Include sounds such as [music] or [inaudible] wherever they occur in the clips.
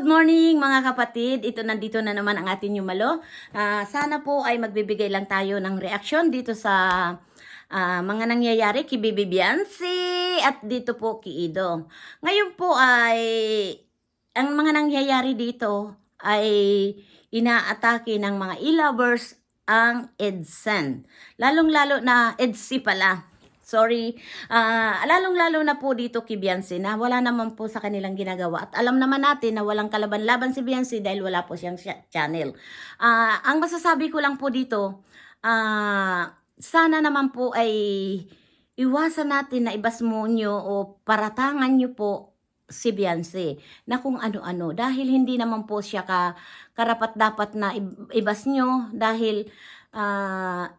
good morning mga kapatid. Ito nandito na naman ang ating Yumalo. Ah, sana po ay magbibigay lang tayo ng reaksyon dito sa ah, mga nangyayari kay Bibi Biancy at dito po kay Ido. Ngayon po ay ang mga nangyayari dito ay inaatake ng mga e-lovers ang EDSEN. Lalong-lalo na EDSI pala. Sorry. Ah, lalong-lalo na po dito kay Beyonce na wala naman po sa kanilang ginagawa. At alam naman natin na walang kalaban-laban si Beyonce dahil wala po siyang channel. Ah, ang masasabi ko lang po dito, ah, sana naman po ay iwasan natin na ibasmo nyo o paratangan nyo po si Beyonce na kung ano-ano dahil hindi naman po siya ka karapat dapat na ib- ibas nyo dahil ah,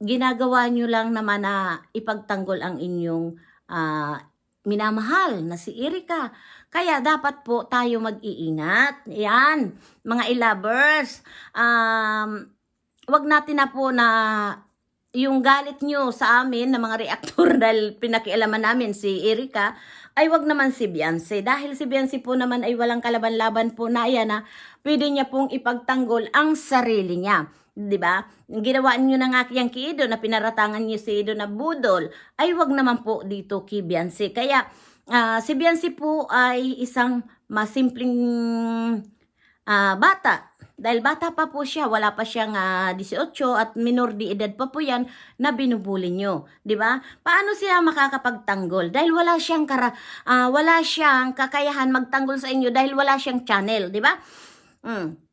ginagawa nyo lang naman na ipagtanggol ang inyong ah, minamahal na si Erika. Kaya dapat po tayo mag-iingat. Yan, mga ilabers. Um, wag natin na po na yung galit nyo sa amin na mga reaktor [laughs] dahil pinakialaman namin si Erika, ay wag naman si Beyonce. Dahil si Beyonce po naman ay walang kalaban-laban po na yan na pwede niya pong ipagtanggol ang sarili niya. 'Di ba? Ginawa niyo na nga kiyang kay Ido na pinaratangan niyo si Ido na budol, ay wag naman po dito kay Beyonce. Kaya ah, si Beyonce po ay isang masimpleng ah, bata. Dahil bata pa po siya, wala pa siyang ah, 18 at minor di edad pa po yan na binubuli nyo. ba? Paano siya makakapagtanggol? Dahil wala siyang kara, ah, wala siyang kakayahan magtanggol sa inyo dahil wala siyang channel, ba? Mm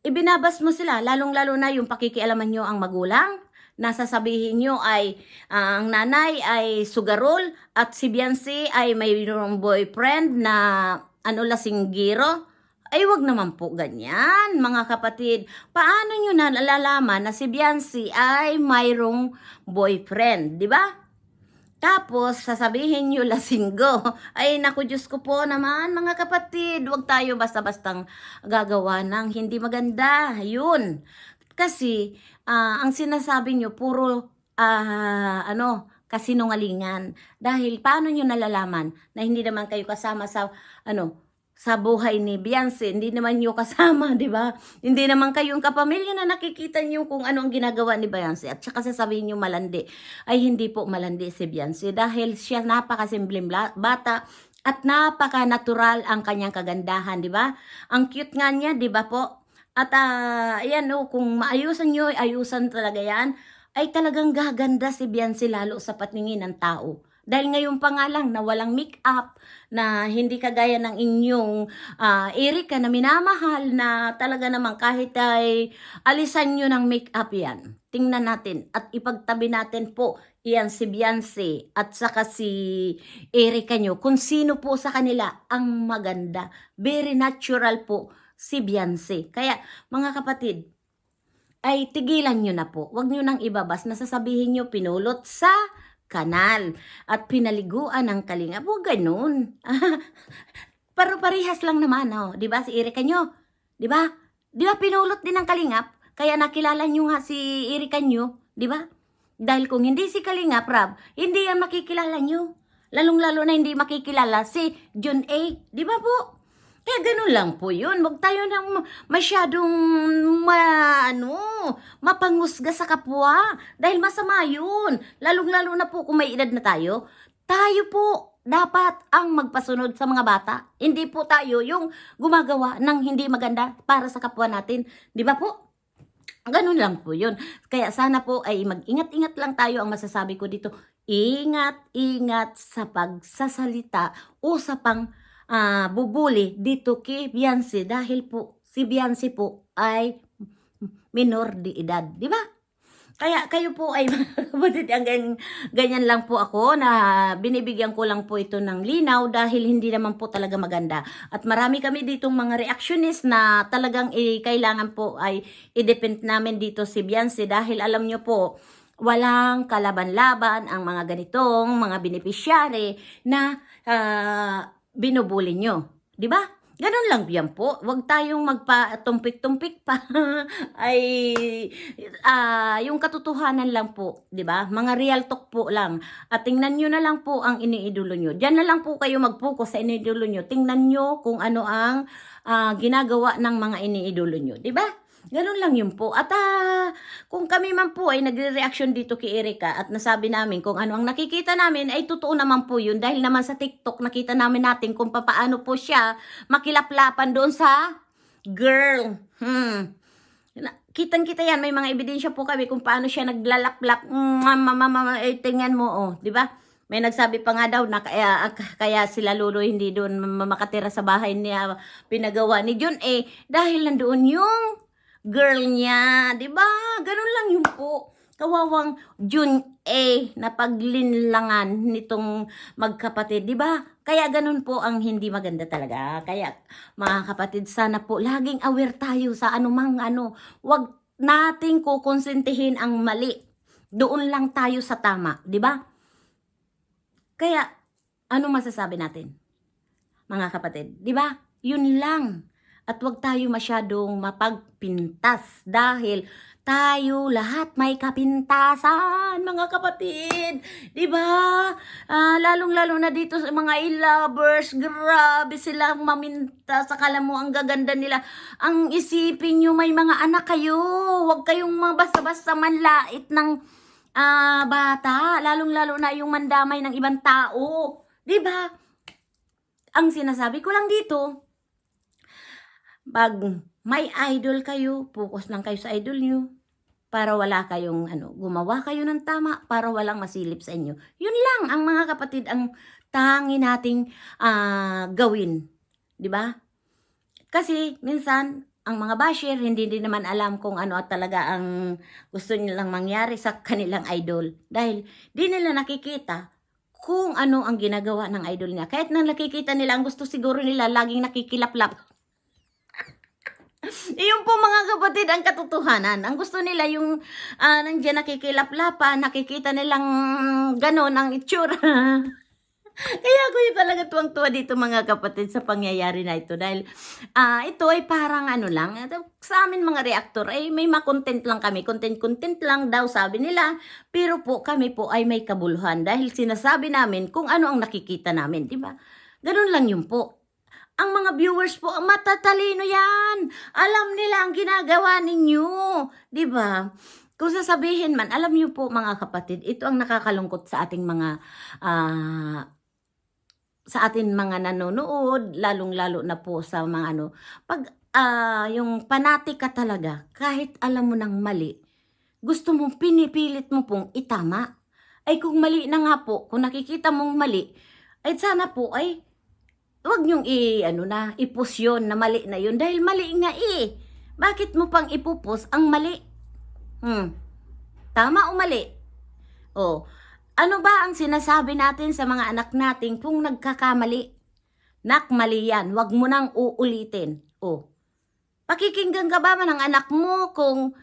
ibinabas mo sila, lalong-lalo na yung pakikialaman nyo ang magulang, nasasabihin nyo ay ah, ang nanay ay sugarol at si Beyonce ay mayroong boyfriend na ano lasinggiro. Ay wag naman po ganyan, mga kapatid. Paano nyo nalalaman na si Beyonce ay mayroong boyfriend, di ba? Tapos, sasabihin nyo lasinggo. [laughs] Ay, naku, Diyos ko po naman, mga kapatid. Huwag tayo basta-bastang gagawa ng hindi maganda. Yun. Kasi, ah, ang sinasabi nyo, puro, ah, ano, kasinungalingan. Dahil, paano nyo nalalaman na hindi naman kayo kasama sa, ano, sa buhay ni Beyonce, hindi naman nyo kasama, [laughs] di ba? Hindi naman kayong kapamilya na nakikita nyo kung ano ang ginagawa ni Beyonce. At saka sasabihin nyo malandi. Ay hindi po malandi si Beyonce dahil siya napakasimpleng bata at napaka-natural ang kanyang kagandahan, di ba? Ang cute nga niya, di ba po? At ah, ayan oh, kung maayusan nyo, ayusan talaga yan, ay talagang gaganda si Beyonce lalo sa patingin ng tao. Dahil ngayon pa nga lang na walang make-up, na hindi kagaya ng inyong ah, Erika na minamahal na talaga naman kahit ay alisan nyo ng make-up yan. Tingnan natin at ipagtabi natin po iyan si Beyonce at saka si Erika nyo kung sino po sa kanila ang maganda. Very natural po si Beyonce. Kaya mga kapatid, ay tigilan nyo na po. Huwag nyo nang ibabas na sasabihin nyo pinulot sa kanal at pinaliguan ng kalinga. Huwag ganun. [laughs] Pero parehas lang naman, oh. 'Di ba si Erika nyo? 'Di ba? 'Di ba pinulot din ng kalingap? Kaya nakilala nyo nga si Erika nyo, 'di ba? Dahil kung hindi si Kalingap, Rab, hindi yan makikilala nyo. Lalong-lalo na hindi makikilala si John A. 'Di ba po? Kaya ganun lang po yun. Huwag tayo nang masyadong ma, ano, mapangusga sa kapwa. Dahil masama yun. Lalong-lalo na po kung may edad na tayo. Tayo po dapat ang magpasunod sa mga bata. Hindi po tayo yung gumagawa ng hindi maganda para sa kapwa natin. Di ba po? Ganun lang po yun. Kaya sana po ay mag-ingat-ingat lang tayo ang masasabi ko dito. Ingat-ingat sa pagsasalita o sa pang ah, bubuli dito kay Beyonce dahil po si Beyonce po ay minor di edad, di ba? Kaya kayo po ay [laughs] kapatid, ang ganyan, lang po ako na binibigyan ko lang po ito ng linaw dahil hindi naman po talaga maganda. At marami kami ditong mga reactionist na talagang eh, kailangan po ay i-depend namin dito si Beyonce dahil alam nyo po, walang kalaban-laban ang mga ganitong mga beneficiary na ah, binubuli nyo. Ba? Ganun lang yan po. Huwag tayong magpa-tumpik-tumpik pa. [laughs] Ay, ah, yung katotohanan lang po, di ba? Mga real talk po lang. At tingnan nyo na lang po ang iniidolo nyo. Diyan na lang po kayo mag-focus sa iniidolo nyo. Tingnan nyo kung ano ang ah, ginagawa ng mga iniidolo nyo. Di ba? Ganun lang yun po. At ah, kung kami man po ay nagre-reaction dito kay Erika at nasabi namin kung ano ang nakikita namin ay totoo naman po yun dahil naman sa TikTok nakita namin natin kung papaano po siya makilaplapan doon sa girl. Hmm. Kitang-kita yan, may mga ebidensya po kami kung paano siya naglalaplap. Mama, eh, tingnan mo, oh, di ba? May nagsabi pa nga daw na kaya, kaya sila Lolo hindi doon ma- makatira sa bahay niya pinagawa ni Jun eh dahil nandoon yung girl niya, ba? Ganun lang yun po. Kawawang Jun A na paglinlangan nitong magkapatid, ba? Kaya ganun po ang hindi maganda talaga. Kaya mga kapatid, sana po laging aware tayo sa anumang ano, wag nating kukonsintihin ang mali. Doon lang tayo sa tama, ba? Kaya ano masasabi natin? Mga kapatid, 'di ba? Yun lang. At wag tayo masyadong mapagpintas dahil tayo lahat may kapintasan, mga kapatid. 'Di ba? Ah, lalong-lalo na dito sa mga e-lovers, grabe silang maminta. Sakala mo ang gaganda nila. Ang isipin nyo, may mga anak kayo. Huwag kayong mga basta-basta manlait ng ah, bata. Lalong-lalo na yung mandamay ng ibang tao. 'Di ba? Ang sinasabi ko lang dito, pag may idol kayo, focus lang kayo sa idol nyo. Para wala kayong, ano, gumawa kayo ng tama, para walang masilip sa inyo. Yun lang, ang mga kapatid, ang tangi nating ah, gawin. ba? Kasi, minsan, ang mga basher, hindi din naman alam kung ano at talaga ang gusto nilang mangyari sa kanilang idol. Dahil, di nila nakikita kung ano ang ginagawa ng idol niya. Kahit na nakikita nila, ang gusto siguro nila, laging nakikilaplap. [laughs] Iyon po mga kapatid ang katotohanan. Ang gusto nila yung uh, nandiyan nakikilaplapan, nakikita nilang ganon ang itsura. [laughs] Kaya ako yung talaga tuwang-tuwa dito mga kapatid sa pangyayari na ito dahil ah, ito ay parang ano lang, sa amin mga reaktor ay may makontent lang kami, content-content lang daw sabi nila, pero po kami po ay may kabuluhan dahil sinasabi namin kung ano ang nakikita namin, di ba? Ganun lang yun po. Ang mga viewers po, matatalino yan. Alam nila ang ginagawa ninyo. Ba? Kung sasabihin man, alam niyo po mga kapatid, ito ang nakakalungkot sa ating mga ah, sa atin mga nanonood, lalong-lalo na po sa mga ano, pag ah, yung panati ka talaga, kahit alam mo ng mali, gusto mong pinipilit mo pong itama. Ay kung mali na nga po, kung nakikita mong mali, ay sana po ay Huwag niyong i, ano na, ipus yun na mali na yun. Dahil mali nga eh. Bakit mo pang ipupus ang mali? Hmm. Tama o mali? O, ano ba ang sinasabi natin sa mga anak natin kung nagkakamali? Nak, mali yan. Huwag mo nang uulitin. O, pakikinggan ka ba man ng anak mo kung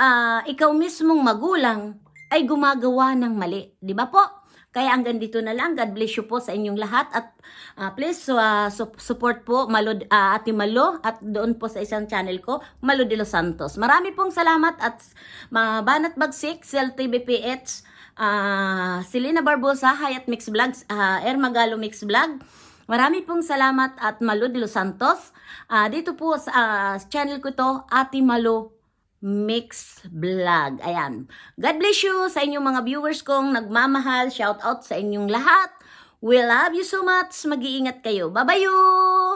ah, ikaw mismong magulang ay gumagawa ng mali? Di ba po? Kaya hanggang dito na lang. God bless you po sa inyong lahat. At ah, please uh, su- support po Malo, ah, Ate Malo at doon po sa isang channel ko, Malo de los Santos. Marami pong salamat at mga Banat Bagsik, Cell TVPH, ah, Selena Barbosa, Hayat Mix Vlogs, ah, Air Magalo Mix Vlog. Marami pong salamat at Malo de los Santos. Ah, dito po sa ah, channel ko to, Ate Malo Mix Vlog. Ayan. God bless you sa inyong mga viewers kong nagmamahal. Shout out sa inyong lahat. We love you so much. Mag-iingat kayo. Bye-bye!